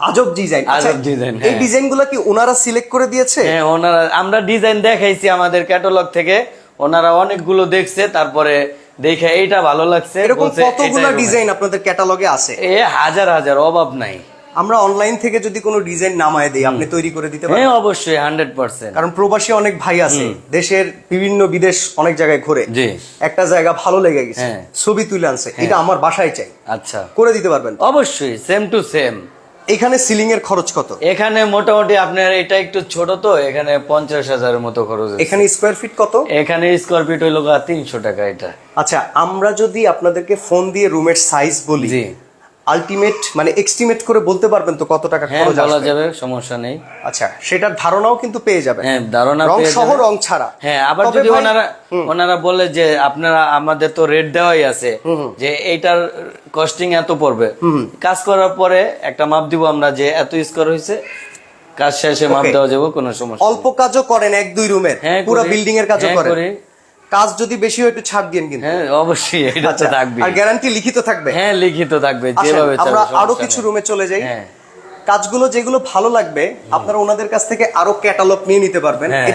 আজব ডিজাইন আজব design, এই হ্যাঁ। ডিজাইনগুলো কি ওনারা সিলেক্ট করে দিয়েছে? হ্যাঁ ওনারা আমরা ডিজাইন দেখাইছি আমাদের ক্যাটালগ থেকে। ওনারা অনেকগুলো দেখছে তারপরে দেখে এইটা ভালো লাগছে এরকম কতগুলো ডিজাইন আপনাদের ক্যাটালগে আছে? এ হাজার হাজার অভাব নাই। আমরা অনলাইন থেকে যদি কোনো ডিজাইন নামায় দিই আপনি তৈরি করে দিতে পারেন? হ্যাঁ অবশ্যই হান্ড্রেড পার্সেন্ট কারণ প্রবাসী অনেক ভাই আছে দেশের বিভিন্ন বিদেশ অনেক জায়গায় ঘুরে। একটা জায়গা ভালো লেগে গেছে হ্যাঁ। ছবি তুলে আনছে এটা আমার বাসায় চাই। আচ্ছা। করে দিতে পারবেন? অবশ্যই সেম টু সেম এখানে সিলিং এর খরচ কত? এখানে মোটামুটি আপনার এটা একটু ছোট তো এখানে পঞ্চাশ হাজারের মতো খরচ এখানে স্কোয়ার ফিট কত? এখানে স্কোয়ার ফিট হইল তিনশো টাকা এটা। আচ্ছা আমরা যদি আপনাদেরকে ফোন দিয়ে রুমের সাইজ বলি আলটিমেট মানে এক্সটিমেট করে বলতে পারবেন তো কত টাকা হ্যাঁ খরচ বলা যাবে সমস্যা নেই। আচ্ছা সেটার ধারণাও কিন্তু পেয়ে যাবেন। হ্যাঁ ধারণা রং সহ রং ছাড়া। হ্যাঁ আবার যদি ওনারা ওনারা বলে যে আপনারা আমাদের তো রেট দেওয়াই আছে যে এইটার কস্টিং এত পড়বে। কাজ করার পরে একটা মাপ দিব আমরা যে এত স্কোয়ার হয়েছে। কাজ শেষে মাপ দেওয়া যাবে কোনো সমস্যা অল্প কাজও করেন এক দুই রুমের হ্যাঁ, পুরো বিল্ডিং এর কাজও হ্যাঁ, করেন। করি। কাজ যদি বেশি হয় একটু ছাড় দিন কিন্তু। হ্যাঁ অবশ্যই এটা তো আচ্ছা থাকবে আর গ্যারান্টি লিখিত থাকবে? হ্যাঁ লিখিত থাকবে যেভাবে আমরা আরও কিছু রুমে চলে যাই। হ্যাঁ। কাজগুলো যেগুলো ভালো লাগবে আপনারা ওনাদের কাছ থেকে আরও ক্যাটালগ নিয়ে নিতে পারবেন। হ্যাঁ।